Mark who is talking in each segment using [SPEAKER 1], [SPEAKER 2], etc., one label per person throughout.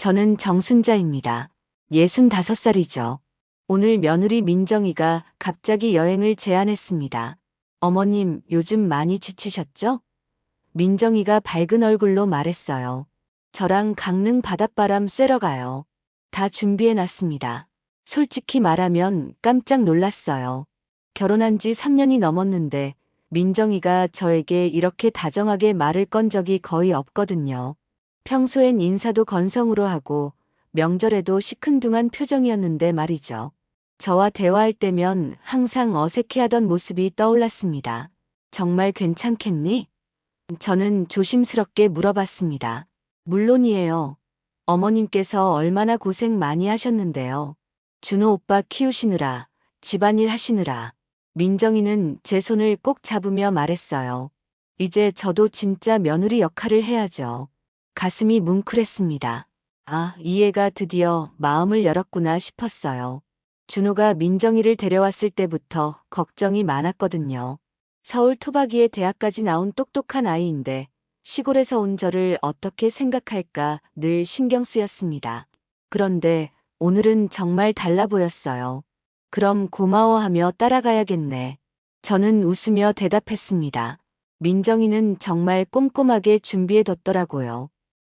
[SPEAKER 1] 저는 정순자입니다. 65살이죠. 오늘 며느리 민정이가 갑자기 여행을 제안했습니다. 어머님, 요즘 많이 지치셨죠? 민정이가 밝은 얼굴로 말했어요. 저랑 강릉 바닷바람 쐬러 가요. 다 준비해 놨습니다. 솔직히 말하면 깜짝 놀랐어요. 결혼한 지 3년이 넘었는데 민정이가 저에게 이렇게 다정하게 말을 건 적이 거의 없거든요. 평소엔 인사도 건성으로 하고 명절에도 시큰둥한 표정이었는데 말이죠. 저와 대화할 때면 항상 어색해하던 모습이 떠올랐습니다. 정말 괜찮겠니? 저는 조심스럽게 물어봤습니다. 물론이에요. 어머님께서 얼마나 고생 많이 하셨는데요. 준호 오빠 키우시느라, 집안일 하시느라. 민정이는 제 손을 꼭 잡으며 말했어요. 이제 저도 진짜 며느리 역할을 해야죠. 가슴이 뭉클했습니다. 아, 이 애가 드디어 마음을 열었구나 싶었어요. 준호가 민정이를 데려왔을 때부터 걱정이 많았거든요. 서울 토박이의 대학까지 나온 똑똑한 아이인데 시골에서 온 저를 어떻게 생각할까 늘 신경 쓰였습니다. 그런데 오늘은 정말 달라 보였어요. 그럼 고마워하며 따라가야겠네. 저는 웃으며 대답했습니다. 민정이는 정말 꼼꼼하게 준비해뒀더라고요.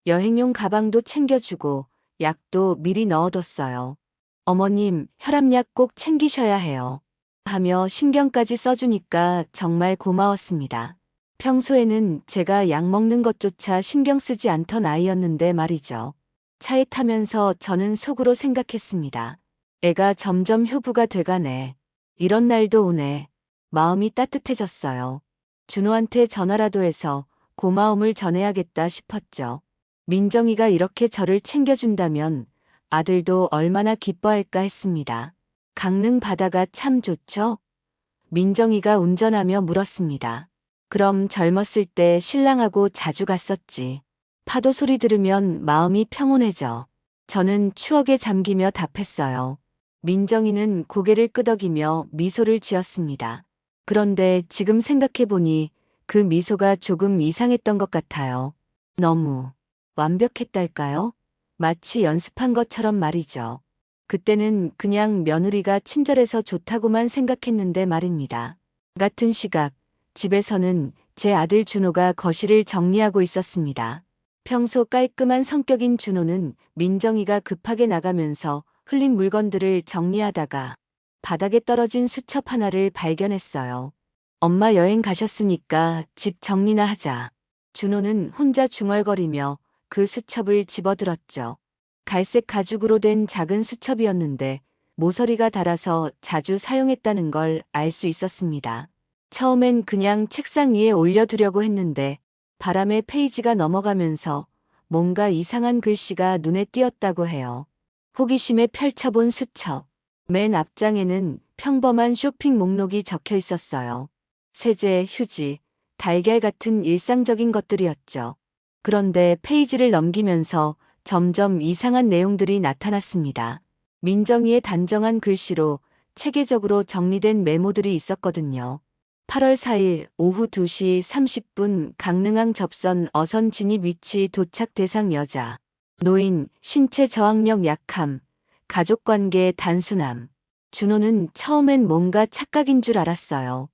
[SPEAKER 1] 여행용 가방도 챙겨주고 약도 미리 넣어뒀어요. 어머님, 혈압약 꼭 챙기셔야 해요. 하며 신경까지 써주니까 정말 고마웠습니다. 평소에는 제가 약 먹는 것조차 신경 쓰지 않던 아이였는데 말이죠. 차에 타면서 저는 속으로 생각했습니다. 애가 점점 효부가 돼가네. 이런 날도 오네. 마음이 따뜻해졌어요. 준호한테 전화라도 해서 고마움을 전해야겠다 싶었죠. 민정이가 이렇게 저를 챙겨준다면 아들도 얼마나 기뻐할까 했습니다. 강릉 바다가 참 좋죠? 민정이가 운전하며 물었습니다. 그럼 젊었을 때 신랑하고 자주 갔었지. 파도 소리 들으면 마음이 평온해져. 저는 추억에 잠기며 답했어요. 민정이는 고개를 끄덕이며 미소를 지었습니다. 그런데 지금 생각해보니 그 미소가 조금 이상했던 것 같아요. 너무 완벽했달까요? 마치 연습한 것처럼 말이죠. 그때는 그냥 며느리가 친절해서 좋다고만 생각했는데 말입니다. 같은 시각, 집에서는 제 아들 준호가 거실을 정리하고 있었습니다. 평소 깔끔한 성격인 준호는 민정이가 급하게 나가면서 흘린 물건들을 정리하다가 바닥에 떨어진 수첩 하나를 발견했어요. 엄마 여행 가셨으니까 집 정리나 하자. 준호는 혼자 중얼거리며 그 수첩을 집어들었죠. 갈색 가죽으로 된 작은 수첩이었는데 모서리가 달아서 자주 사용했다는 걸 알 수 있었습니다. 처음엔 그냥 책상 위에 올려두려고 했는데 바람에 페이지가 넘어가면서 뭔가 이상한 글씨가 눈에 띄었다고 해요. 호기심에 펼쳐본 수첩. 맨 앞장에는 평범한 쇼핑 목록이 적혀 있었어요. 세제, 휴지, 달걀 같은 일상적인 것들이었죠. 그런데 페이지를 넘기면서 점점 이상한 내용들이 나타났습니다. 민정이의 단정한 글씨로 체계적으로 정리된 메모들이 있었거든요. 8월 4일 오후 2시 30분 강릉항 접선 어선 진입 위치 도착 대상 여자. 노인, 신체 저항력 약함, 가족관계 단순함. 준호는 처음엔 뭔가 착각인 줄 알았어요.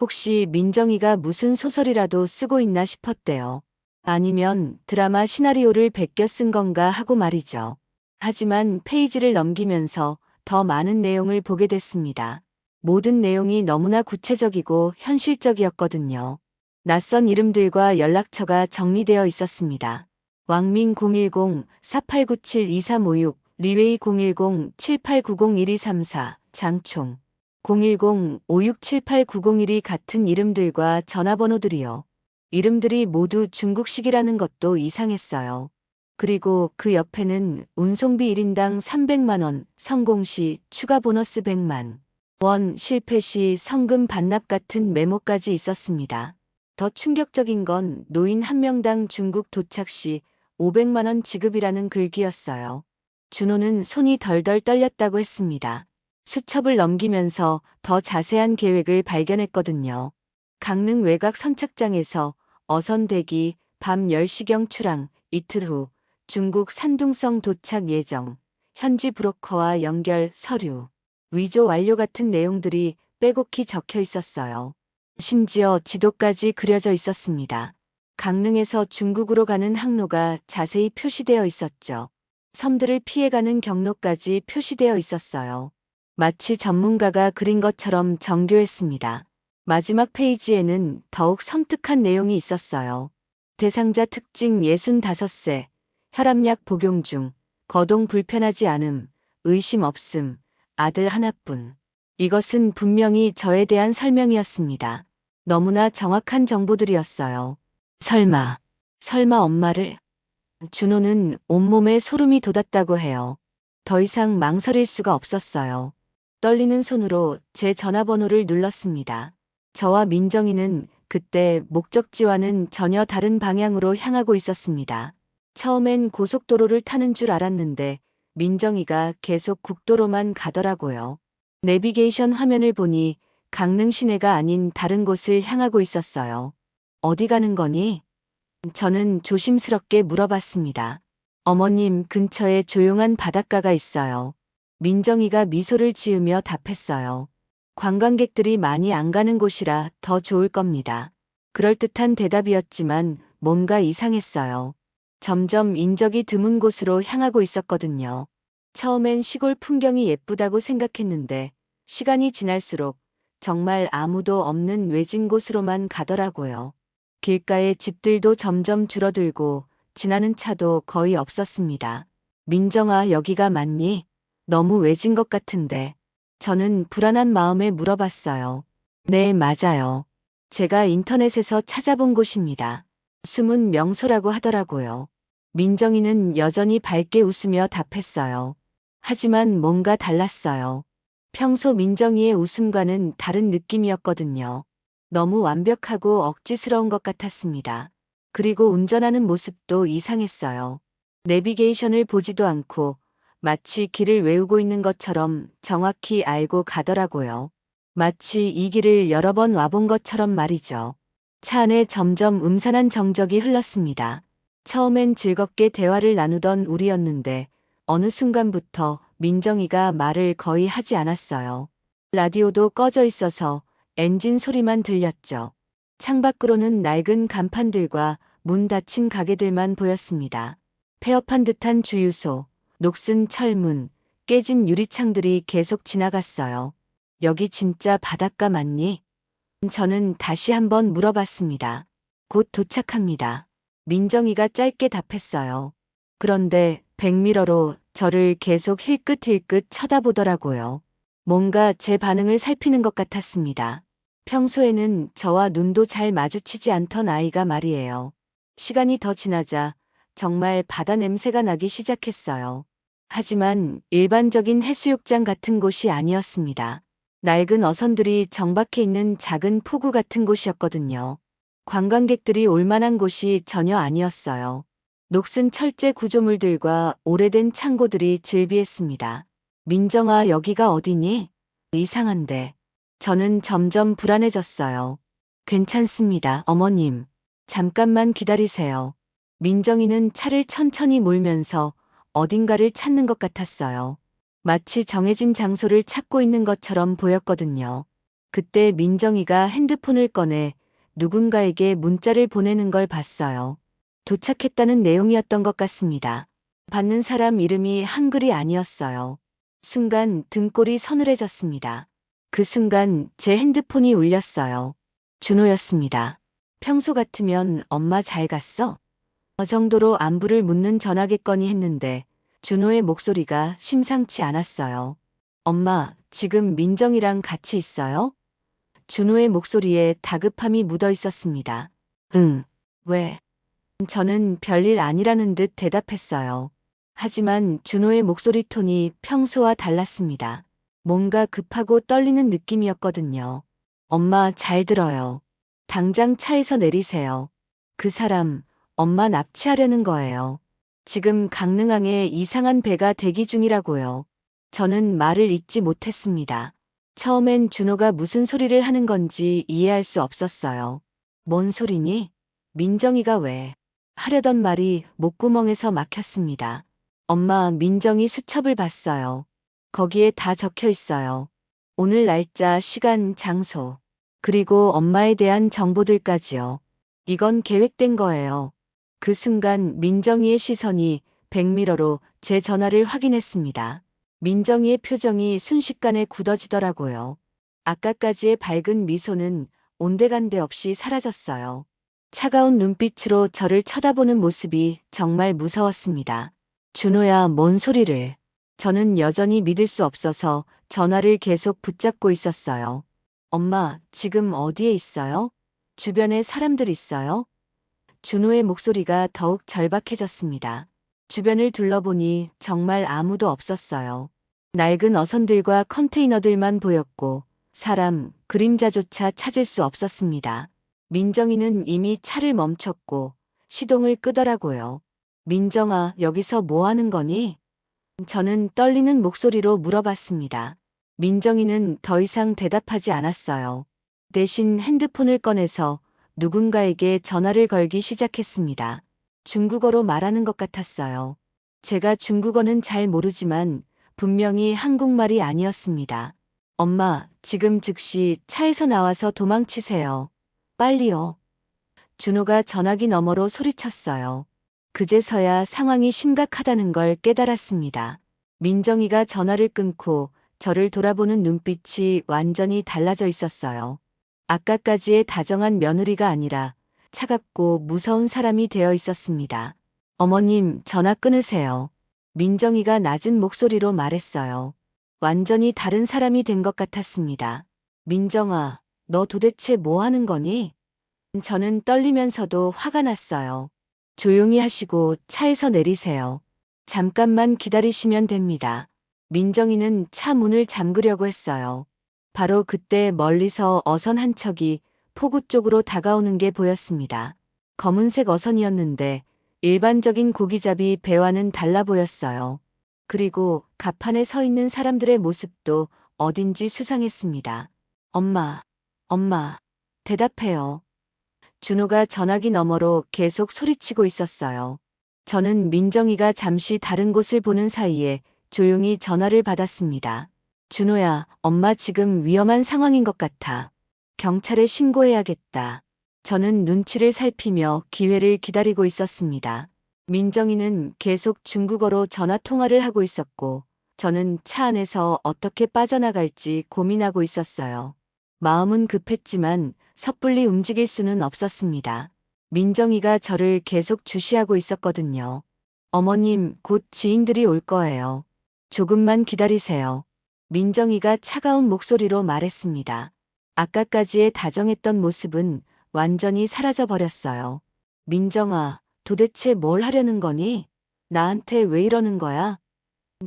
[SPEAKER 1] 혹시 민정이가 무슨 소설이라도 쓰고 있나 싶었대요. 아니면 드라마 시나리오를 베껴 쓴 건가 하고 말이죠. 하지만 페이지를 넘기면서 더 많은 내용을 보게 됐습니다. 모든 내용이 너무나 구체적이고 현실적이었거든요. 낯선 이름들과 연락처가 정리되어 있었습니다. 왕민 010-4897-2356, 리웨이 010-7890-1234, 장총 010-5678-9012 같은 이름들과 전화번호들이요. 이름들이 모두 중국식이라는 것도 이상했어요. 그리고 그 옆에는 운송비 1인당 300만원, 성공 시 추가 보너스 100만 원, 실패 시 성금 반납 같은 메모까지 있었습니다. 더 충격적인 건 노인 한 명당 중국 도착 시 500만원 지급이라는 글귀였어요. 준호는 손이 덜덜 떨렸다고 했습니다. 수첩을 넘기면서 더 자세한 계획을 발견했거든요. 강릉 외곽 선착장에서 어선 대기, 밤 10시경 출항, 이틀 후 중국 산둥성 도착 예정, 현지 브로커와 연결 서류, 위조 완료 같은 내용들이 빼곡히 적혀 있었어요. 심지어 지도까지 그려져 있었습니다. 강릉에서 중국으로 가는 항로가 자세히 표시되어 있었죠. 섬들을 피해가는 경로까지 표시되어 있었어요. 마치 전문가가 그린 것처럼 정교했습니다. 마지막 페이지에는 더욱 섬뜩한 내용이 있었어요. 대상자 특징 65세, 혈압약 복용 중, 거동 불편하지 않음, 의심 없음, 아들 하나뿐. 이것은 분명히 저에 대한 설명이었습니다. 너무나 정확한 정보들이었어요. 설마, 설마 엄마를? 준호는 온몸에 소름이 돋았다고 해요. 더 이상 망설일 수가 없었어요. 떨리는 손으로 제 전화번호를 눌렀습니다. 저와 민정이는 그때 목적지와는 전혀 다른 방향으로 향하고 있었습니다. 처음엔 고속도로를 타는 줄 알았는데 민정이가 계속 국도로만 가더라고요. 내비게이션 화면을 보니 강릉 시내가 아닌 다른 곳을 향하고 있었어요. 어디 가는 거니? 저는 조심스럽게 물어봤습니다. 어머님 근처에 조용한 바닷가가 있어요. 민정이가 미소를 지으며 답했어요. 관광객들이 많이 안 가는 곳이라 더 좋을 겁니다. 그럴듯한 대답이었지만 뭔가 이상했어요. 점점 인적이 드문 곳으로 향하고 있었거든요. 처음엔 시골 풍경이 예쁘다고 생각했는데 시간이 지날수록 정말 아무도 없는 외진 곳으로만 가더라고요. 길가의 집들도 점점 줄어들고 지나는 차도 거의 없었습니다. 민정아 여기가 맞니? 너무 외진 것 같은데. 저는 불안한 마음에 물어봤어요. 네, 맞아요. 제가 인터넷에서 찾아본 곳입니다. 숨은 명소라고 하더라고요. 민정이는 여전히 밝게 웃으며 답했어요. 하지만 뭔가 달랐어요. 평소 민정이의 웃음과는 다른 느낌이었거든요. 너무 완벽하고 억지스러운 것 같았습니다. 그리고 운전하는 모습도 이상했어요. 내비게이션을 보지도 않고 마치 길을 외우고 있는 것처럼 정확히 알고 가더라고요. 마치 이 길을 여러 번 와본 것처럼 말이죠. 차 안에 점점 음산한 정적이 흘렀습니다. 처음엔 즐겁게 대화를 나누던 우리였는데 어느 순간부터 민정이가 말을 거의 하지 않았어요. 라디오도 꺼져 있어서 엔진 소리만 들렸죠. 창밖으로는 낡은 간판들과 문 닫힌 가게들만 보였습니다. 폐업한 듯한 주유소, 녹슨 철문, 깨진 유리창들이 계속 지나갔어요. 여기 진짜 바닷가 맞니? 저는 다시 한번 물어봤습니다. 곧 도착합니다. 민정이가 짧게 답했어요. 그런데 백미러로 저를 계속 힐끗힐끗 쳐다보더라고요. 뭔가 제 반응을 살피는 것 같았습니다. 평소에는 저와 눈도 잘 마주치지 않던 아이가 말이에요. 시간이 더 지나자 정말 바다 냄새가 나기 시작했어요. 하지만 일반적인 해수욕장 같은 곳이 아니었습니다. 낡은 어선들이 정박해 있는 작은 포구 같은 곳이었거든요. 관광객들이 올만한 곳이 전혀 아니었어요. 녹슨 철제 구조물들과 오래된 창고들이 즐비했습니다. 민정아, 여기가 어디니? 이상한데. 저는 점점 불안해졌어요. 괜찮습니다, 어머님. 잠깐만 기다리세요. 민정이는 차를 천천히 몰면서 어딘가를 찾는 것 같았어요. 마치 정해진 장소를 찾고 있는 것처럼 보였거든요. 그때 민정이가 핸드폰을 꺼내 누군가에게 문자를 보내는 걸 봤어요. 도착했다는 내용이었던 것 같습니다. 받는 사람 이름이 한글이 아니었어요. 순간 등골이 서늘해졌습니다. 그 순간 제 핸드폰이 울렸어요. 준호였습니다. 평소 같으면 엄마 잘 갔어? 어 정도로 안부를 묻는 전화겠거니 했는데 준호의 목소리가 심상치 않았어요. 엄마, 지금 민정이랑 같이 있어요? 준호의 목소리에 다급함이 묻어 있었습니다. 응, 왜? 저는 별일 아니라는 듯 대답했어요. 하지만 준호의 목소리 톤이 평소와 달랐습니다. 뭔가 급하고 떨리는 느낌이었거든요. 엄마 잘 들어요. 당장 차에서 내리세요. 그 사람, 엄마 납치하려는 거예요. 지금 강릉항에 이상한 배가 대기 중이라고요. 저는 말을 잇지 못했습니다. 처음엔 준호가 무슨 소리를 하는 건지 이해할 수 없었어요. 뭔 소리니? 민정이가 왜? 하려던 말이 목구멍에서 막혔습니다. 엄마, 민정이 수첩을 봤어요. 거기에 다 적혀 있어요. 오늘 날짜, 시간, 장소. 그리고 엄마에 대한 정보들까지요. 이건 계획된 거예요. 그 순간 민정이의 시선이 백미러로 제 전화를 확인했습니다. 민정이의 표정이 순식간에 굳어지더라고요. 아까까지의 밝은 미소는 온데간데 없이 사라졌어요. 차가운 눈빛으로 저를 쳐다보는 모습이 정말 무서웠습니다. 준호야, 뭔 소리를. 저는 여전히 믿을 수 없어서 전화를 계속 붙잡고 있었어요. 엄마, 지금 어디에 있어요? 주변에 사람들 있어요? 준호의 목소리가 더욱 절박해졌습니다. 주변을 둘러보니 정말 아무도 없었어요. 낡은 어선들과 컨테이너들만 보였고 사람, 그림자조차 찾을 수 없었습니다. 민정이는 이미 차를 멈췄고 시동을 끄더라고요. 민정아, 여기서 뭐 하는 거니? 저는 떨리는 목소리로 물어봤습니다. 민정이는 더 이상 대답하지 않았어요. 대신 핸드폰을 꺼내서 누군가에게 전화를 걸기 시작했습니다. 중국어로 말하는 것 같았어요. 제가 중국어는 잘 모르지만 분명히 한국말이 아니었습니다. 엄마, 지금 즉시 차에서 나와서 도망치세요. 빨리요. 준호가 전화기 너머로 소리쳤어요. 그제서야 상황이 심각하다는 걸 깨달았습니다. 민정이가 전화를 끊고 저를 돌아보는 눈빛이 완전히 달라져 있었어요. 아까까지의 다정한 며느리가 아니라 차갑고 무서운 사람이 되어 있었습니다. 어머님, 전화 끊으세요. 민정이가 낮은 목소리로 말했어요. 완전히 다른 사람이 된 것 같았습니다. 민정아, 너 도대체 뭐 하는 거니? 저는 떨리면서도 화가 났어요. 조용히 하시고 차에서 내리세요. 잠깐만 기다리시면 됩니다. 민정이는 차 문을 잠그려고 했어요. 바로 그때 멀리서 어선 한 척이 포구 쪽으로 다가오는 게 보였습니다. 검은색 어선이었는데 일반적인 고기잡이 배와는 달라 보였어요. 그리고 갑판에 서 있는 사람들의 모습도 어딘지 수상했습니다. 엄마, 엄마, 대답해요. 준호가 전화기 너머로 계속 소리치고 있었어요. 저는 민정이가 잠시 다른 곳을 보는 사이에 조용히 전화를 받았습니다. 준호야, 엄마 지금 위험한 상황인 것 같아. 경찰에 신고해야겠다. 저는 눈치를 살피며 기회를 기다리고 있었습니다. 민정이는 계속 중국어로 전화 통화를 하고 있었고, 저는 차 안에서 어떻게 빠져나갈지 고민하고 있었어요. 마음은 급했지만 섣불리 움직일 수는 없었습니다. 민정이가 저를 계속 주시하고 있었거든요. 어머님, 곧 지인들이 올 거예요. 조금만 기다리세요. 민정이가 차가운 목소리로 말했습니다. 아까까지의 다정했던 모습은 완전히 사라져 버렸어요. 민정아, 도대체 뭘 하려는 거니? 나한테 왜 이러는 거야?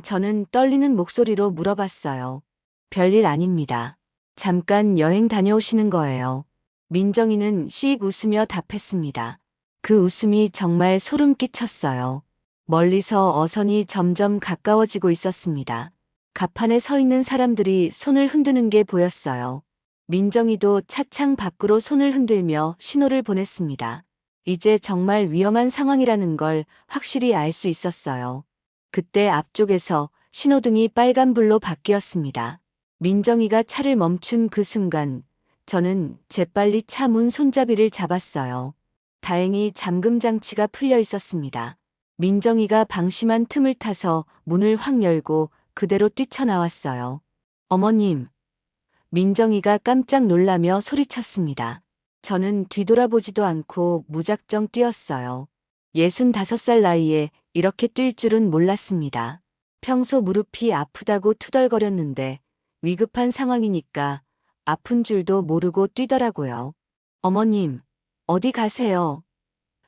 [SPEAKER 1] 저는 떨리는 목소리로 물어봤어요. 별일 아닙니다. 잠깐 여행 다녀오시는 거예요. 민정이는 씩 웃으며 답했습니다. 그 웃음이 정말 소름 끼쳤어요. 멀리서 어선이 점점 가까워지고 있었습니다. 갑판에 서 있는 사람들이 손을 흔드는 게 보였어요. 민정이도 차창 밖으로 손을 흔들며 신호를 보냈습니다. 이제 정말 위험한 상황이라는 걸 확실히 알 수 있었어요. 그때 앞쪽에서 신호등이 빨간불로 바뀌었습니다. 민정이가 차를 멈춘 그 순간 저는 재빨리 차 문 손잡이를 잡았어요. 다행히 잠금 장치가 풀려 있었습니다. 민정이가 방심한 틈을 타서 문을 확 열고 그대로 뛰쳐나왔어요. 어머님. 민정이가 깜짝 놀라며 소리쳤습니다. 저는 뒤돌아보지도 않고 무작정 뛰었어요. 65살 나이에 이렇게 뛸 줄은 몰랐습니다. 평소 무릎이 아프다고 투덜거렸는데 위급한 상황이니까 아픈 줄도 모르고 뛰더라고요. 어머님, 어디 가세요?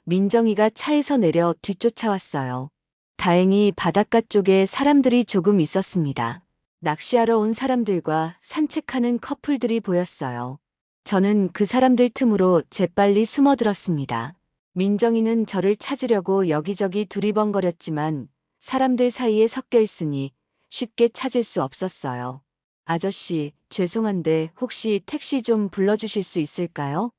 [SPEAKER 1] 민정이가 차에서 내려 뒤쫓아왔어요. 다행히 바닷가 쪽에 사람들이 조금 있었습니다. 낚시하러 온 사람들과 산책하는 커플들이 보였어요. 저는 그 사람들 틈으로 재빨리 숨어들었습니다. 민정이는 저를 찾으려고 여기저기 두리번거렸지만 사람들 사이에 섞여 있으니 쉽게 찾을 수 없었어요. 아저씨, 죄송한데 혹시 택시 좀 불러주실 수 있을까요?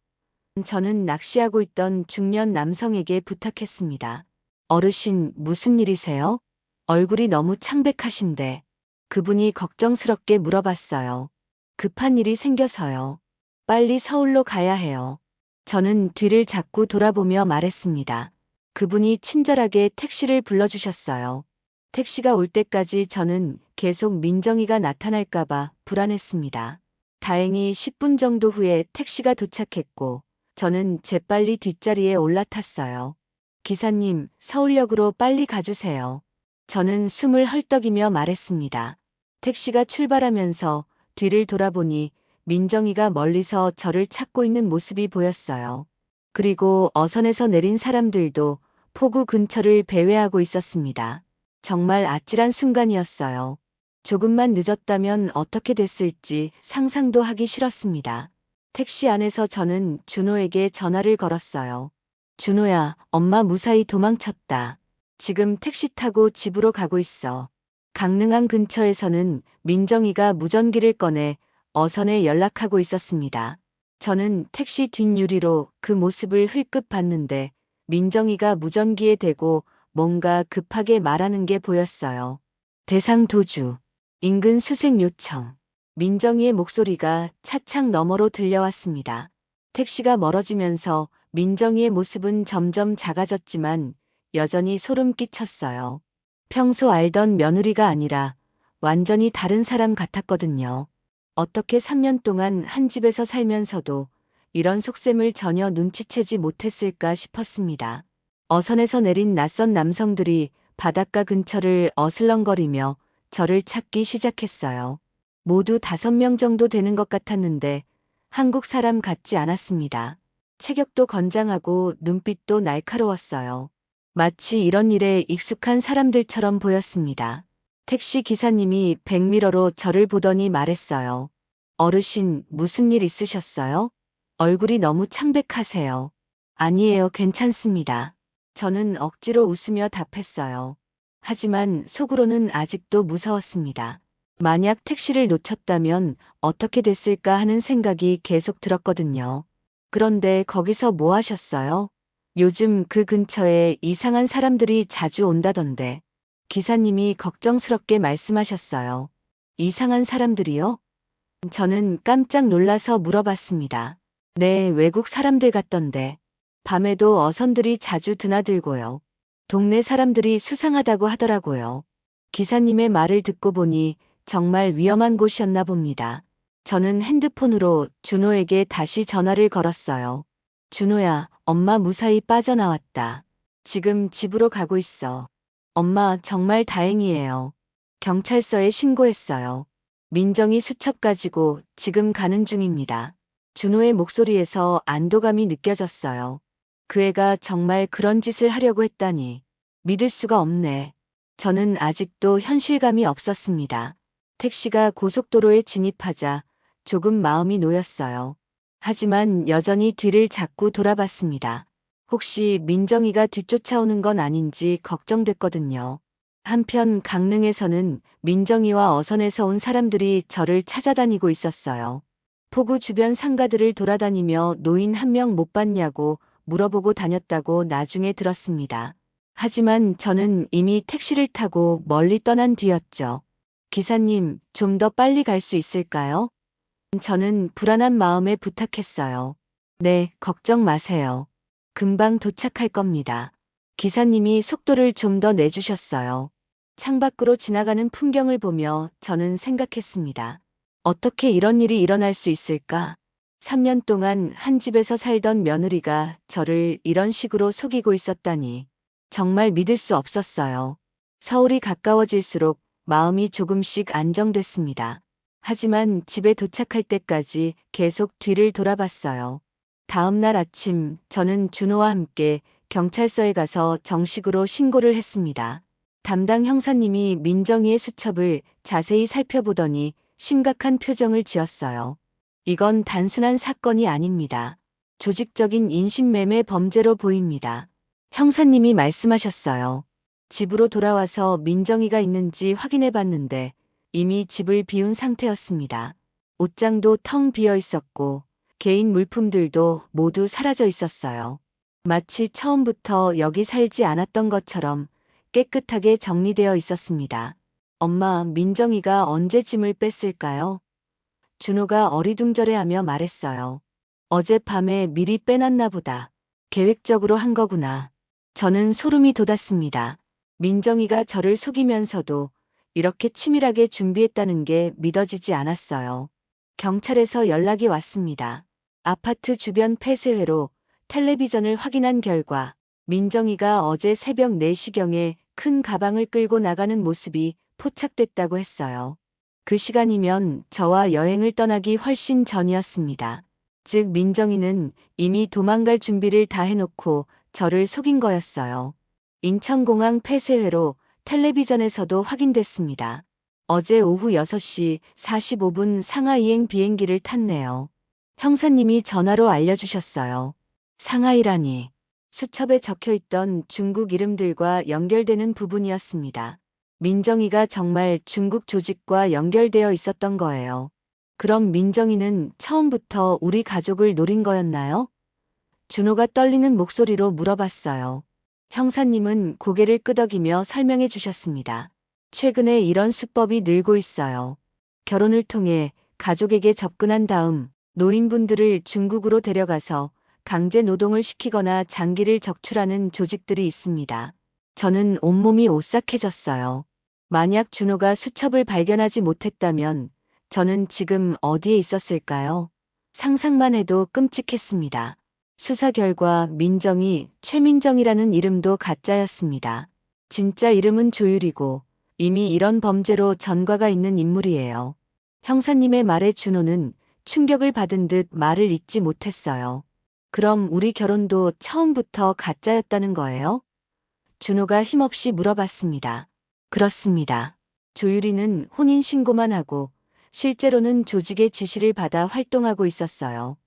[SPEAKER 1] 저는 낚시하고 있던 중년 남성에게 부탁했습니다. 어르신, 무슨 일이세요? 얼굴이 너무 창백하신데. 그분이 걱정스럽게 물어봤어요. 급한 일이 생겨서요. 빨리 서울로 가야 해요. 저는 뒤를 자꾸 돌아보며 말했습니다. 그분이 친절하게 택시를 불러주셨어요. 택시가 올 때까지 저는 계속 민정이가 나타날까봐 불안했습니다. 다행히 10분 정도 후에 택시가 도착했고, 저는 재빨리 뒷자리에 올라탔어요. 기사님, 서울역으로 빨리 가주세요. 저는 숨을 헐떡이며 말했습니다. 택시가 출발하면서 뒤를 돌아보니 민정이가 멀리서 저를 찾고 있는 모습이 보였어요. 그리고 어선에서 내린 사람들도 포구 근처를 배회하고 있었습니다. 정말 아찔한 순간이었어요. 조금만 늦었다면 어떻게 됐을지 상상도 하기 싫었습니다. 택시 안에서 저는 준호에게 전화를 걸었어요. 준호야, 엄마 무사히 도망쳤다. 지금 택시 타고 집으로 가고 있어. 강릉항 근처에서는 민정이가 무전기를 꺼내 어선에 연락하고 있었습니다. 저는 택시 뒷유리로 그 모습을 흘끗 봤는데 민정이가 무전기에 대고 뭔가 급하게 말하는 게 보였어요. 대상 도주, 인근 수색 요청. 민정이의 목소리가 차창 너머로 들려왔습니다. 택시가 멀어지면서 민정이의 모습은 점점 작아졌지만 여전히 소름 끼쳤어요. 평소 알던 며느리가 아니라 완전히 다른 사람 같았거든요. 어떻게 3년 동안 한 집에서 살면서도 이런 속셈을 전혀 눈치채지 못했을까 싶었습니다. 어선에서 내린 낯선 남성들이 바닷가 근처를 어슬렁거리며 저를 찾기 시작했어요. 모두 다섯 명 정도 되는 것 같았는데 한국 사람 같지 않았습니다. 체격도 건장하고 눈빛도 날카로웠어요. 마치 이런 일에 익숙한 사람들처럼 보였습니다. 택시 기사님이 백미러로 저를 보더니 말했어요. 어르신, 무슨 일 있으셨어요? 얼굴이 너무 창백하세요. 아니에요, 괜찮습니다. 저는 억지로 웃으며 답했어요. 하지만 속으로는 아직도 무서웠습니다. 만약 택시를 놓쳤다면 어떻게 됐을까 하는 생각이 계속 들었거든요. 그런데 거기서 뭐 하셨어요? 요즘 그 근처에 이상한 사람들이 자주 온다던데. 기사님이 걱정스럽게 말씀하셨어요. 이상한 사람들이요? 저는 깜짝 놀라서 물어봤습니다. 네, 외국 사람들 같던데. 밤에도 어선들이 자주 드나들고요. 동네 사람들이 수상하다고 하더라고요. 기사님의 말을 듣고 보니 정말 위험한 곳이었나 봅니다. 저는 핸드폰으로 준호에게 다시 전화를 걸었어요. 준호야, 엄마 무사히 빠져나왔다. 지금 집으로 가고 있어. 엄마 정말 다행이에요. 경찰서에 신고했어요. 민정이 수첩 가지고 지금 가는 중입니다. 준호의 목소리에서 안도감이 느껴졌어요. 그 애가 정말 그런 짓을 하려고 했다니. 믿을 수가 없네. 저는 아직도 현실감이 없었습니다. 택시가 고속도로에 진입하자 조금 마음이 놓였어요. 하지만 여전히 뒤를 자꾸 돌아봤습니다. 혹시 민정이가 뒤쫓아오는 건 아닌지 걱정됐거든요. 한편 강릉에서는 민정이와 어선에서 온 사람들이 저를 찾아다니고 있었어요. 포구 주변 상가들을 돌아다니며 노인 한 명 못 봤냐고 물어보고 다녔다고 나중에 들었습니다. 하지만 저는 이미 택시를 타고 멀리 떠난 뒤였죠. 기사님, 좀 더 빨리 갈 수 있을까요? 저는 불안한 마음에 부탁했어요. 네, 걱정 마세요. 금방 도착할 겁니다. 기사님이 속도를 좀 더 내주셨어요. 창밖으로 지나가는 풍경을 보며 저는 생각했습니다. 어떻게 이런 일이 일어날 수 있을까? 3년 동안 한 집에서 살던 며느리가 저를 이런 식으로 속이고 있었다니 정말 믿을 수 없었어요. 서울이 가까워질수록 마음이 조금씩 안정됐습니다. 하지만 집에 도착할 때까지 계속 뒤를 돌아봤어요. 다음 날 아침 저는 준호와 함께 경찰서에 가서 정식으로 신고를 했습니다. 담당 형사님이 민정이의 수첩을 자세히 살펴보더니 심각한 표정을 지었어요. 이건 단순한 사건이 아닙니다. 조직적인 인신매매 범죄로 보입니다. 형사님이 말씀하셨어요. 집으로 돌아와서 민정이가 있는지 확인해 봤는데 이미 집을 비운 상태였습니다. 옷장도 텅 비어 있었고 개인 물품들도 모두 사라져 있었어요. 마치 처음부터 여기 살지 않았던 것처럼 깨끗하게 정리되어 있었습니다. 엄마, 민정이가 언제 짐을 뺐을까요? 준호가 어리둥절해하며 말했어요. 어젯밤에 미리 빼놨나 보다. 계획적으로 한 거구나. 저는 소름이 돋았습니다. 민정이가 저를 속이면서도 이렇게 치밀하게 준비했다는 게 믿어지지 않았어요. 경찰에서 연락이 왔습니다. 아파트 주변 폐쇄회로 텔레비전을 확인한 결과 민정이가 어제 새벽 4시경에 큰 가방을 끌고 나가는 모습이 포착됐다고 했어요. 그 시간이면 저와 여행을 떠나기 훨씬 전이었습니다. 즉 민정이는 이미 도망갈 준비를 다 해놓고 저를 속인 거였어요. 인천공항 폐쇄회로 텔레비전에서도 확인됐습니다. 어제 오후 6시 45분 상하이행 비행기를 탔네요. 형사님이 전화로 알려주셨어요. 상하이라니. 수첩에 적혀 있던 중국 이름들과 연결되는 부분이었습니다. 민정이가 정말 중국 조직과 연결되어 있었던 거예요. 그럼 민정이는 처음부터 우리 가족을 노린 거였나요? 준호가 떨리는 목소리로 물어봤어요. 형사님은 고개를 끄덕이며 설명해 주셨습니다. 최근에 이런 수법이 늘고 있어요. 결혼을 통해 가족에게 접근한 다음 노인분들을 중국으로 데려가서 강제 노동을 시키거나 장기를 적출하는 조직들이 있습니다. 저는 온몸이 오싹해졌어요. 만약 준호가 수첩을 발견하지 못했다면 저는 지금 어디에 있었을까요? 상상만 해도 끔찍했습니다. 수사 결과 민정이 최민정이라는 이름도 가짜였습니다. 진짜 이름은 조율이고 이미 이런 범죄로 전과가 있는 인물이에요. 형사님의 말에 준호는 충격을 받은 듯 말을 잇지 못했어요. 그럼 우리 결혼도 처음부터 가짜였다는 거예요? 준호가 힘없이 물어봤습니다. 그렇습니다. 조유리는 혼인신고만 하고 실제로는 조직의 지시를 받아 활동하고 있었어요.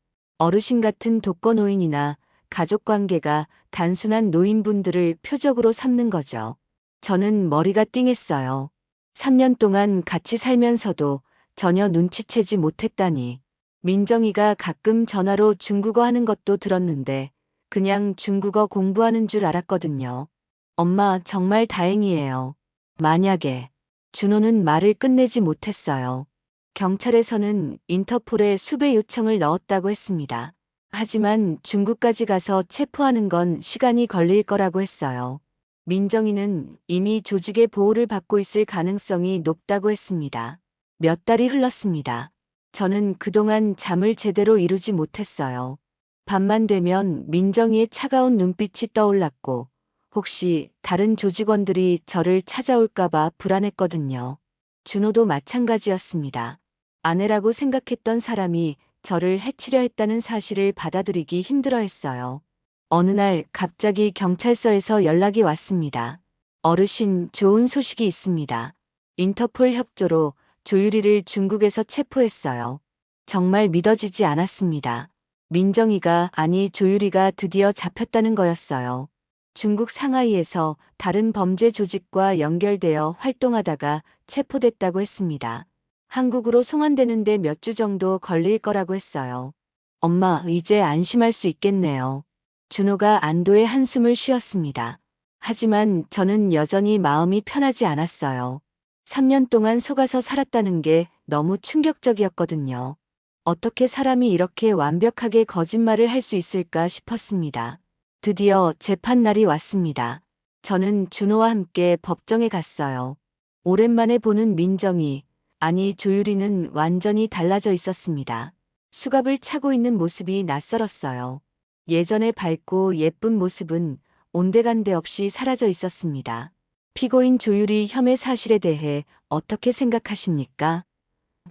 [SPEAKER 1] 어르신 같은 독거노인이나 가족관계가 단순한 노인분들을 표적으로 삼는 거죠. 저는 머리가 띵했어요. 3년 동안 같이 살면서도 전혀 눈치채지 못했다니. 민정이가 가끔 전화로 중국어 하는 것도 들었는데 그냥 중국어 공부하는 줄 알았거든요. 엄마 정말 다행이에요. 만약에 준호는 말을 끝내지 못했어요. 경찰에서는 인터폴에 수배 요청을 넣었다고 했습니다. 하지만 중국까지 가서 체포하는 건 시간이 걸릴 거라고 했어요. 민정이는 이미 조직의 보호를 받고 있을 가능성이 높다고 했습니다. 몇 달이 흘렀습니다. 저는 그동안 잠을 제대로 이루지 못했어요. 밤만 되면 민정이의 차가운 눈빛이 떠올랐고 혹시 다른 조직원들이 저를 찾아올까봐 불안했거든요. 준호도 마찬가지였습니다. 아내라고 생각했던 사람이 저를 해치려 했다는 사실을 받아들이기 힘들어 했어요. 어느 날 갑자기 경찰서에서 연락이 왔습니다. 어르신 좋은 소식이 있습니다. 인터폴 협조로 조유리를 중국에서 체포했어요. 정말 믿어지지 않았습니다. 민정이가 아니 조유리가 드디어 잡혔다는 거였어요. 중국 상하이에서 다른 범죄 조직과 연결되어 활동하다가 체포됐다고 했습니다. 한국으로 송환되는데 몇 주 정도 걸릴 거라고 했어요. 엄마, 이제 안심할 수 있겠네요. 준호가 안도의 한숨을 쉬었습니다. 하지만 저는 여전히 마음이 편하지 않았어요. 3년 동안 속아서 살았다는 게 너무 충격적이었거든요. 어떻게 사람이 이렇게 완벽하게 거짓말을 할 수 있을까 싶었습니다. 드디어 재판날이 왔습니다. 저는 준호와 함께 법정에 갔어요. 오랜만에 보는 민정이, 아니 조유리는 완전히 달라져 있었습니다. 수갑을 차고 있는 모습이 낯설었어요. 예전에 밝고 예쁜 모습은 온데간데 없이 사라져 있었습니다. 피고인 조유리 혐의 사실에 대해 어떻게 생각하십니까?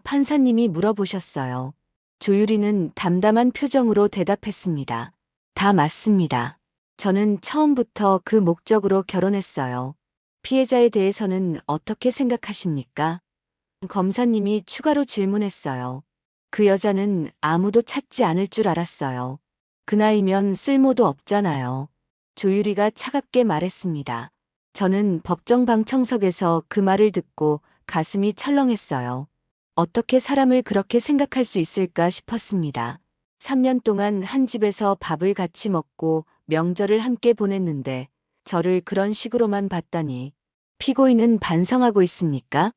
[SPEAKER 1] 판사님이 물어보셨어요. 조유리는 담담한 표정으로 대답했습니다. 다 맞습니다. 저는 처음부터 그 목적으로 결혼했어요. 피해자에 대해서는 어떻게 생각하십니까? 검사님이 추가로 질문했어요. 그 여자는 아무도 찾지 않을 줄 알았어요. 그 나이면 쓸모도 없잖아요. 조유리가 차갑게 말했습니다. 저는 법정 방 청석에서 그 말을 듣고 가슴이 철렁했어요. 어떻게 사람을 그렇게 생각할 수 있을까 싶었습니다. 3년 동안 한 집에서 밥을 같이 먹고 명절을 함께 보냈는데 저를 그런 식으로만 봤다니 피고인은 반성하고 있습니까?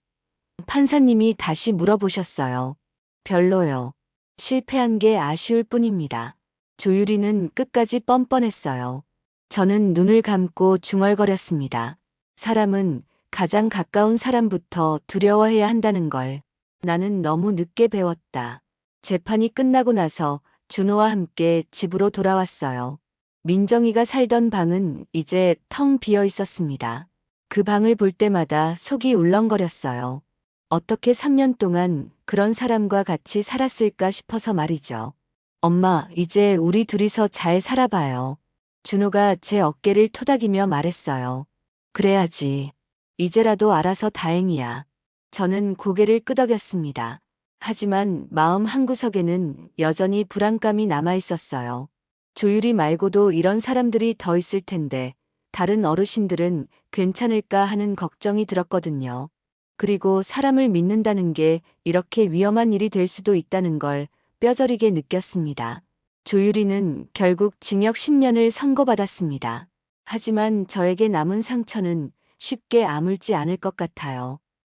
[SPEAKER 1] 판사님이 다시 물어보셨어요. 별로요. 실패한 게 아쉬울 뿐입니다. 조유리는 끝까지 뻔뻔했어요. 저는 눈을 감고 중얼거렸습니다. 사람은 가장 가까운 사람부터 두려워해야 한다는 걸 나는 너무 늦게 배웠다. 재판이 끝나고 나서 준호와 함께 집으로 돌아왔어요. 민정이가 살던 방은 이제 텅 비어 있었습니다. 그 방을 볼 때마다 속이 울렁거렸어요. 어떻게 3년 동안 그런 사람과 같이 살았을까 싶어서 말이죠. 엄마, 이제 우리 둘이서 잘 살아봐요. 준호가 제 어깨를 토닥이며 말했어요. 그래야지. 이제라도 알아서 다행이야. 저는 고개를 끄덕였습니다. 하지만 마음 한구석에는 여전히 불안감이 남아 있었어요. 조유리 말고도 이런 사람들이 더 있을 텐데 다른 어르신들은 괜찮을까 하는 걱정이 들었거든요. 그리고 사람을 믿는다는 게 이렇게 위험한 일이 될 수도 있다는 걸 뼈저리게 느꼈습니다. 조유리는 결국 징역 10년을 선고받았습니다. 하지만 저에게 남은 상처는 쉽게 아물지 않을 것 같아요.